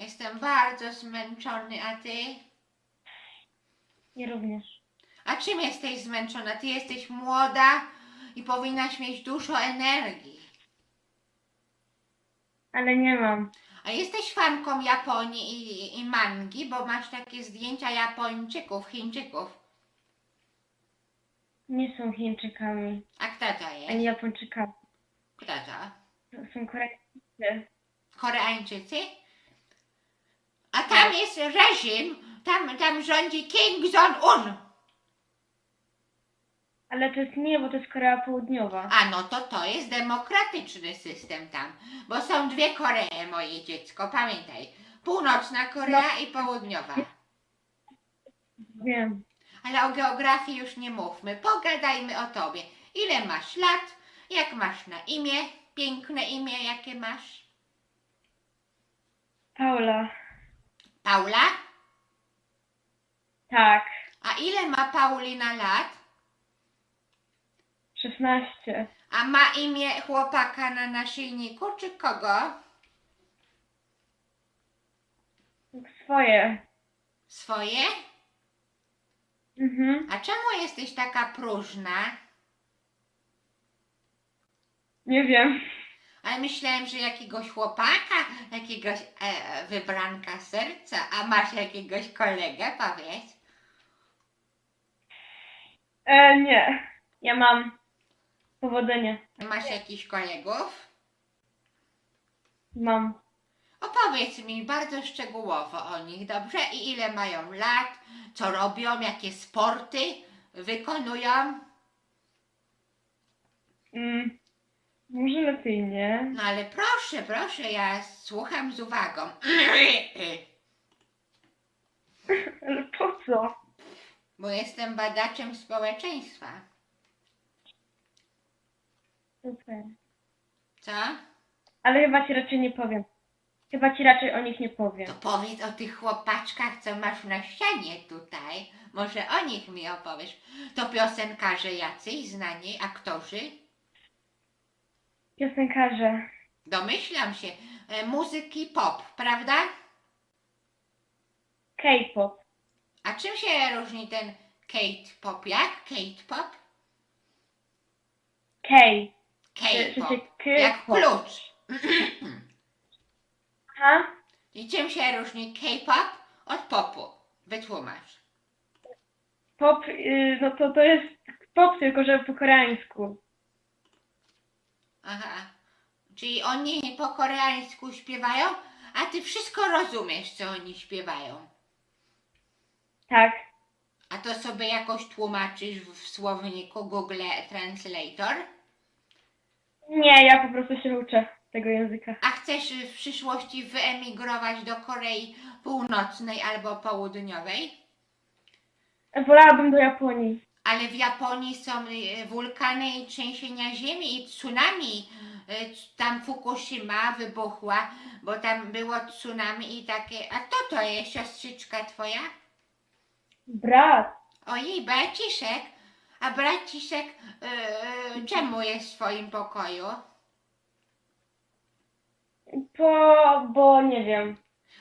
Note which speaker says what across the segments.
Speaker 1: Jestem bardzo zmęczony, a ty?
Speaker 2: Ja również.
Speaker 1: A czym jesteś zmęczona? Ty jesteś młoda i powinnaś mieć dużo energii.
Speaker 2: Ale nie mam.
Speaker 1: A jesteś fanką Japonii i, i mangi, bo masz takie zdjęcia Japończyków, Chińczyków.
Speaker 2: Nie są Chińczykami,
Speaker 1: A kto to jest?
Speaker 2: ani Japończykami.
Speaker 1: Kto to?
Speaker 2: To są Koreańczycy.
Speaker 1: Koreańczycy? A tam jest reżim, tam, tam rządzi Kim Jong-un.
Speaker 2: Ale to jest nie, bo to jest Korea Południowa.
Speaker 1: A no to to jest demokratyczny system tam, bo są dwie Koree, moje dziecko, pamiętaj. Północna Korea i południowa.
Speaker 2: Wiem.
Speaker 1: Ale o geografii już nie mówmy, pogadajmy o tobie. Ile masz lat? Jak masz na imię? Piękne imię, jakie masz?
Speaker 2: Paula.
Speaker 1: Paula?
Speaker 2: Tak.
Speaker 1: A ile ma Paulina lat?
Speaker 2: 16.
Speaker 1: A ma imię chłopaka na naszyjniku, czy kogo?
Speaker 2: Swoje.
Speaker 1: Swoje?
Speaker 2: Mhm.
Speaker 1: A czemu jesteś taka próżna?
Speaker 2: Nie wiem.
Speaker 1: Ale myślałem, że jakiegoś chłopaka, jakiegoś e, wybranka serca, a masz jakiegoś kolegę, powiedz.
Speaker 2: E, nie. Ja mam powodzenie.
Speaker 1: Masz jakichś kolegów?
Speaker 2: Mam.
Speaker 1: Opowiedz mi bardzo szczegółowo o nich, dobrze? I ile mają lat, co robią, jakie sporty wykonują?
Speaker 2: Mm. Może lepiej nie.
Speaker 1: No ale proszę, proszę, ja słucham z uwagą.
Speaker 2: Ale po co?
Speaker 1: Bo jestem badaczem społeczeństwa.
Speaker 2: Super.
Speaker 1: Co?
Speaker 2: Ale chyba ci raczej nie powiem. Chyba ci raczej o nich nie powiem.
Speaker 1: To powiedz o tych chłopaczkach, co masz na ścianie tutaj. Może o nich mi opowiesz. To piosenkarze jacyś, znani, aktorzy?
Speaker 2: Piosenkarze.
Speaker 1: Domyślam się. E, muzyki pop, prawda?
Speaker 2: K-pop.
Speaker 1: A czym się różni ten Kate pop? Jak? Kate pop?
Speaker 2: K.
Speaker 1: Kate
Speaker 2: Czy-
Speaker 1: pop.
Speaker 2: czy K-
Speaker 1: Jak klucz.
Speaker 2: Aha.
Speaker 1: I czym się różni K-pop od popu? Wytłumacz.
Speaker 2: Pop, y, no to to jest pop, tylko że po koreańsku.
Speaker 1: Aha. Czyli oni po koreańsku śpiewają, a ty wszystko rozumiesz, co oni śpiewają.
Speaker 2: Tak.
Speaker 1: A to sobie jakoś tłumaczysz w słowniku Google Translator?
Speaker 2: Nie, ja po prostu się uczę tego języka.
Speaker 1: A chcesz w przyszłości wyemigrować do Korei Północnej albo Południowej?
Speaker 2: Wolałabym do Japonii.
Speaker 1: Ale w Japonii są y, wulkany i trzęsienia ziemi i tsunami. Y, Tam Fukushima wybuchła, bo tam było tsunami i takie. A kto to jest, siostrzyczka twoja?
Speaker 2: Brat.
Speaker 1: Ojej, braciszek. A braciszek y, czemu jest w swoim pokoju?
Speaker 2: Bo, bo nie wiem.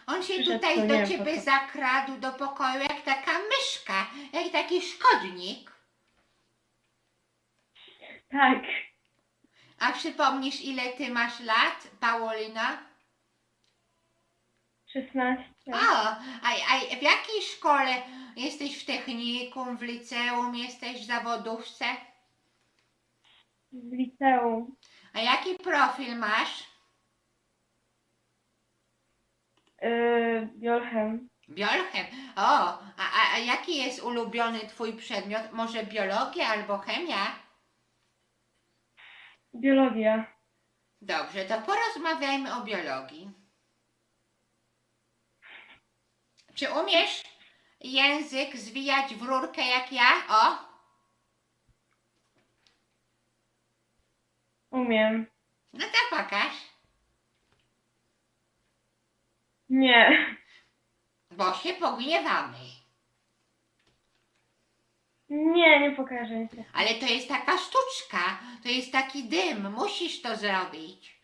Speaker 1: On się
Speaker 2: Przyszedł,
Speaker 1: tutaj
Speaker 2: to
Speaker 1: do ciebie zakradł do pokoju jak taka myszka, jak taki szkodnik.
Speaker 2: Tak.
Speaker 1: A przypomnisz, ile ty masz lat, Paulina?
Speaker 2: 16.
Speaker 1: O, a, a w jakiej szkole jesteś w technikum, w liceum, jesteś w zawodówce?
Speaker 2: W liceum.
Speaker 1: A jaki profil masz?
Speaker 2: Yy, Biolchem.
Speaker 1: Biolchem. O, a, a, a jaki jest ulubiony twój przedmiot? Może biologia albo chemia?
Speaker 2: Biologia.
Speaker 1: Dobrze, to porozmawiajmy o biologii. Czy umiesz język zwijać w rurkę jak ja? O,
Speaker 2: Umiem.
Speaker 1: no to pokaż.
Speaker 2: Nie.
Speaker 1: Bo się pogniewamy.
Speaker 2: Nie, nie pokażę się.
Speaker 1: Ale to jest taka sztuczka, to jest taki dym, musisz to zrobić.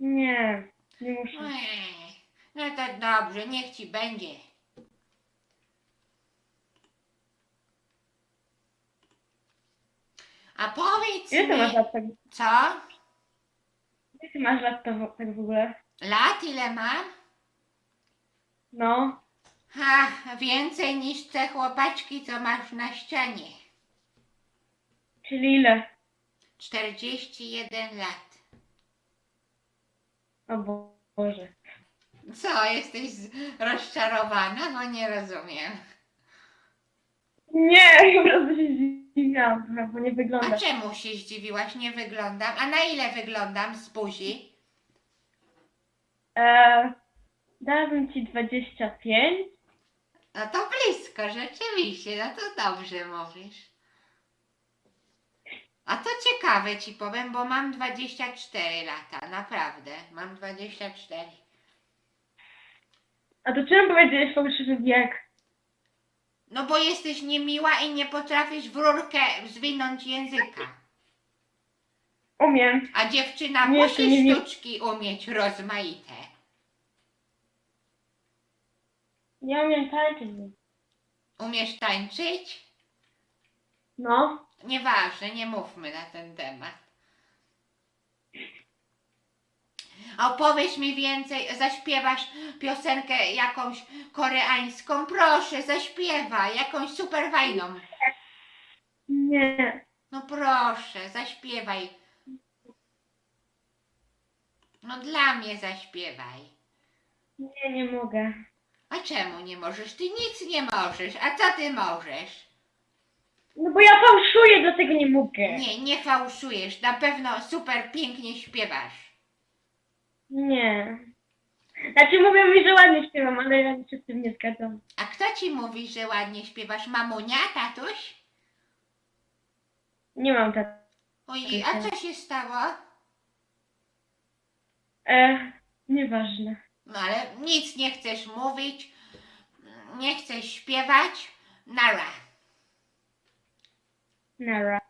Speaker 2: Nie. Nie muszę.
Speaker 1: No to dobrze, niech ci będzie. A powiedz
Speaker 2: Ile ty masz
Speaker 1: mi,
Speaker 2: lat tak,
Speaker 1: co?
Speaker 2: ile ty masz lat to, tak w ogóle?
Speaker 1: Lat ile mam?
Speaker 2: No.
Speaker 1: Ha, więcej niż te chłopaczki, co masz na ścianie.
Speaker 2: Czyli ile?
Speaker 1: 41 lat.
Speaker 2: O Bo- Boże.
Speaker 1: Co, jesteś z- rozczarowana? No nie rozumiem.
Speaker 2: Nie, po prostu się zdziwiłam, trochę, bo nie
Speaker 1: A
Speaker 2: wygląda.
Speaker 1: czemu się zdziwiłaś? Nie wyglądam. A na ile wyglądam z buzi?
Speaker 2: E, dałabym ci 25.
Speaker 1: No to blisko, rzeczywiście. No to dobrze mówisz. A to ciekawe ci powiem, bo mam 24 lata. Naprawdę. Mam 24.
Speaker 2: A to czemu powiedziałeś fałszywy wiek?
Speaker 1: No bo jesteś niemiła i nie potrafisz w rurkę zwinąć języka.
Speaker 2: Umiem.
Speaker 1: A dziewczyna
Speaker 2: Nie, to
Speaker 1: musi
Speaker 2: nie wiem.
Speaker 1: sztuczki umieć rozmaite.
Speaker 2: Nie umiem tańczyć.
Speaker 1: Umiesz tańczyć?
Speaker 2: No.
Speaker 1: Nieważne, nie mówmy na ten temat. A Opowiesz mi więcej, zaśpiewasz piosenkę jakąś koreańską? Proszę, zaśpiewaj, jakąś super fajną.
Speaker 2: Nie.
Speaker 1: No proszę, zaśpiewaj. No dla mnie zaśpiewaj.
Speaker 2: Nie, nie mogę.
Speaker 1: A czemu nie możesz? Ty nic nie możesz. A co ty możesz?
Speaker 2: No bo ja fałszuję, dlatego nie mogę.
Speaker 1: Nie, nie fałszujesz. Na pewno super pięknie śpiewasz.
Speaker 2: Nie. Znaczy mówią mi, że ładnie śpiewam, ale ja się z tym nie zgadzam.
Speaker 1: A kto ci mówi, że ładnie śpiewasz? Mamunia, tatuś?
Speaker 2: Nie mam tak.
Speaker 1: Ojej, a co się stało?
Speaker 2: E, nieważne.
Speaker 1: No ale nic nie chcesz mówić, nie chcesz śpiewać. Nara.
Speaker 2: Nara.